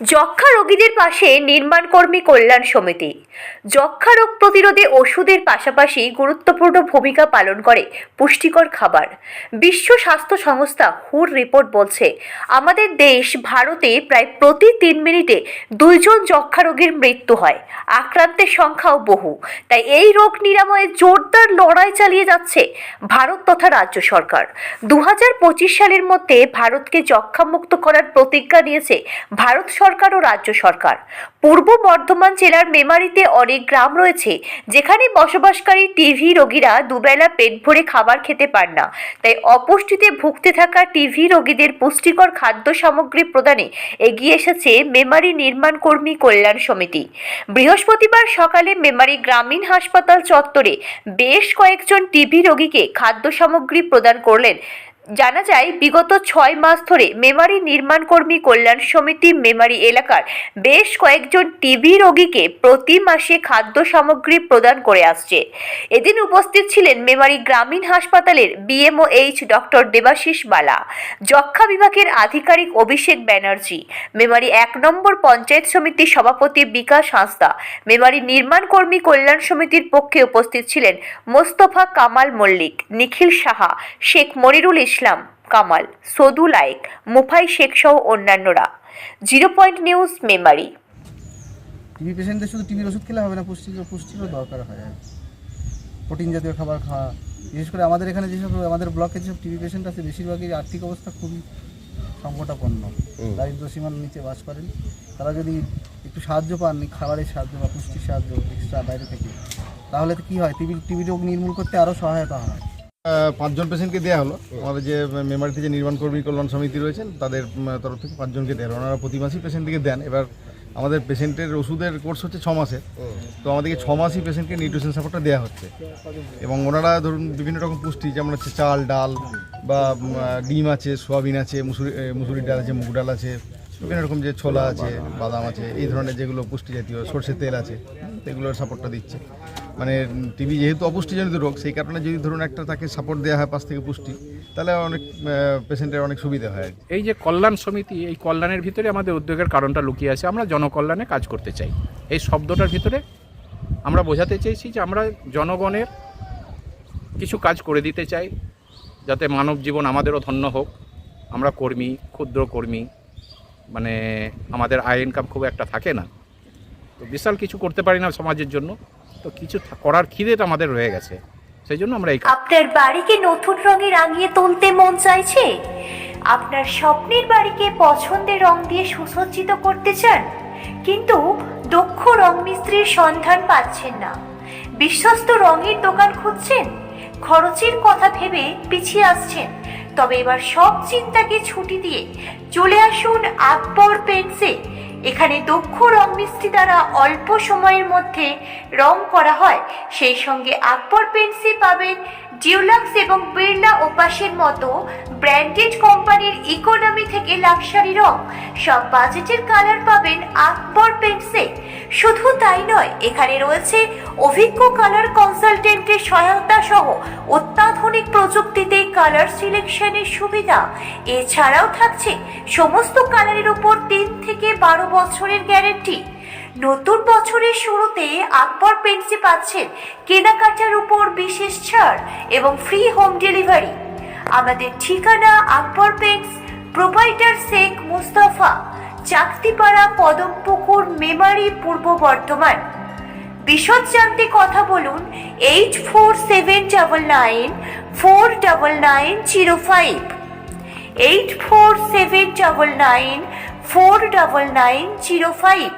যক্ষা রোগীদের পাশে নির্মাণকর্মী কল্যাণ সমিতি। যক্ষা রোগ প্রতিরোধে ওষুধের পাশাপাশি গুরুত্বপূর্ণ ভূমিকা পালন করে পুষ্টিকর খাবার। বিশ্ব স্বাস্থ্য সংস্থা হুর রিপোর্ট বলছে, আমাদের দেশ ভারতে প্রায় প্রতি তিন মিনিটে দুইজন যক্ষা রোগীর মৃত্যু হয়। আক্রান্তের সংখ্যাও বহু। তাই এই রোগ নিরাময়ে জোরদার লড়াই চালিয়ে যাচ্ছে ভারত তথা রাজ্য সরকার। দু হাজার পঁচিশ সালের মধ্যে ভারতকে যক্ষামুক্ত করার প্রতিজ্ঞা নিয়েছে ভারত সরকার। ও রাজ্য সরকার। পূর্ব বর্ধমান জেলার মেমারিতে অনেক গ্রাম রয়েছে, যেখানে বসবাসকারী টিভি রোগীরা দুবেলা পেট ভরে খাবার খেতে পান না। তাই অপুষ্টিতে ভুগতে থাকা টিভি রোগীদের পুষ্টিকর খাদ্য সামগ্রী প্রদানে এগিয়ে এসেছে মেমারি নির্মাণ কর্মী কল্যাণ সমিতি। বৃহস্পতিবার সকালে মেমারি গ্রামীণ হাসপাতাল চত্বরে বেশ কয়েকজন টিভি রোগীকে খাদ্য সামগ্রী প্রদান করলেন জানা যায়, বিগত ছয় মাস ধরে মেমারি নির্মাণ কর্মী কল্যাণ সমিতি মেমারি এলাকার বেশ কয়েকজন টিবি রোগীকে প্রতি মাসে খাদ্য সামগ্রী প্রদান করে আসছে। এদিন উপস্থিত ছিলেন মেমারি গ্রামীণ হাসপাতালের বিএমওএইচ ডক্টর দেবাশিস বালা যক্ষা বিভাগের আধিকারিক অভিষেক ব্যানার্জি, মেমারি এক নম্বর পঞ্চায়েত সমিতির সভাপতি বিকাশ হাঁসদা, মেমারি নির্মাণ কর্মী কল্যাণ সমিতির পক্ষে উপস্থিত ছিলেন মোস্তফা কামাল মল্লিক, নিখিল সাহা, শেখ মনিরুল ইসলাম কামাল সদু লাইক মুফাই শেখ সহ অন্যান্যরা। Zero point news Memari. TB পেশেন্টদের শুধু টিবির ওষুধ খেলে হবে না পুষ্টির পুষ্টিরও দরকার হয় আর প্রোটিন জাতীয় খাবার খাওয়া বিশেষ করে আমাদের এখানে যেসব আমাদের ব্লকে যেসব টিবি পেশেন্ট আছে বেশিরভাগই আর্থিক অবস্থা খুবই সংকটাপন্ন। দারিদ্র সীমার নিচে বাস করেন। তারা যদি একটু সাহায্য পান খাবারের সাহায্য বা পুষ্টির সাহায্য এক্সট্রা বাইরে থেকে তাহলে তো কী হয়? টিবি টিবি রোগ নির্মূল করতে আরও সহায়তা হয়। পাঁচজন পেশেন্টকে দেওয়া হলো। আমাদের যে মেমারিতে যে নির্মাণ কর্মী কল্যাণ সমিতি রয়েছেন, তাদের তরফ থেকে পাঁচজনকে দেন ওনারা প্রতি মাসেই পেশেন্টকে দেন। এবার আমাদের পেশেন্টের ওষুধের কোর্স হচ্ছে ছ মাসের। তো আমাদেরকে ছ মাসই পেশেন্টকে নিউট্রিশন সাপোর্টটা দেওয়া হচ্ছে। এবং ওনারা ধরুন বিভিন্ন রকম পুষ্টি, যেমন হচ্ছে চাল, ডাল বা ডিম আছে, সোয়াবিন আছে, মুসুরি মুসুরির ডাল আছে, মুগ ডাল আছে, বিভিন্ন রকম যে ছোলা আছে, বাদাম আছে, এই ধরনের যেগুলো পুষ্টি জাতীয় সর্ষের তেল আছে, এগুলোর সাপোর্টটা দিচ্ছে। মানে টিবি যেহেতু অপুষ্টিজনিত রোগ, সেই কারণে যদি ধরুন একটা তাকে সাপোর্ট দেওয়া হয় পাশ থেকে পুষ্টি, তাহলে অনেক পেশেন্টের অনেক সুবিধা হয় এই যে কল্যাণ সমিতি, এই কল্যাণের ভিতরে আমাদের উদ্যোগের কারণটা লুকিয়ে আছে। আমরা জনকল্যাণে কাজ করতে চাই। এই শব্দটার ভিতরে আমরা বোঝাতে চেয়েছি যে আমরা জনগণের কিছু কাজ করে দিতে চাই, যাতে মানব জীবন আমাদেরও ধন্য হোক। আমরা কর্মী, ক্ষুদ্র কর্মী মানে আমাদের আয় ইনকাম খুব একটা থাকে না। তো বিশাল কিছু করতে পারি না সমাজের জন্য। তো কিছু করার খিদেটা আমাদের রয়ে গেছে। সেই জন্য আমরা আপনার বাড়িকে নতুন রঙে রাঙিয়ে তুলতে মন চাইছে? আপনার স্বপ্নের বাড়িকে পছন্দের রং দিয়ে সুসজ্জিত করতে চান? কিন্তু দক্ষ রং মিস্ত্রির সন্ধান পাচ্ছেন না। বিশ্বস্ত রঙের দোকান খুঁজছেন? খরচের কথা ভেবে পিছিয়ে আসছেন। তবে এবার সব চিন্তাকে ছুটি দিয়ে চলে আসুন আকবর পেন্টসে। এখানে দক্ষ রং মিস্ত্রি দ্বারা অল্প সময়ের মধ্যে রং করা হয়। সেই সঙ্গে আকবর পেন্সি পাবেন, ডিউলাক্স এবং বিড়লা ওপাসের মতো ব্র্যান্ডেড কোম্পানির ইকোনমি থেকে লাক্সারি রং। সব বাজেটের কালার পাবেন আকবর পেন্টসে শুধু তাই নয়, এখানে রয়েছে অভিজ্ঞ কালার কনসালটেন্টের সহায়তা সহ অত্যাধুনিক প্রযুক্তিতে কালার সিলেকশনের সুবিধা। এছাড়াও থাকছে সমস্ত কালারের উপর তিন থেকে বারো বছরের গ্যারেন্টি নতুন বছরের শুরুতে আকবর পেন্সি পাচ্ছেন কেনাকাটার উপর বিশেষ ছাড় এবং ফ্রি হোম ডেলিভারি আমাদের ঠিকানা আকবর পেন্টস প্রোভাইডার শেখ মুস্তাফা, চাকতিপাড়া পদমপুকুর, মেমারি, পূর্ব বর্ধমান। বিশদ জানতে কথা বলুন eight four seven double nine four double nine zero five eight four seven double nine four double nine zero five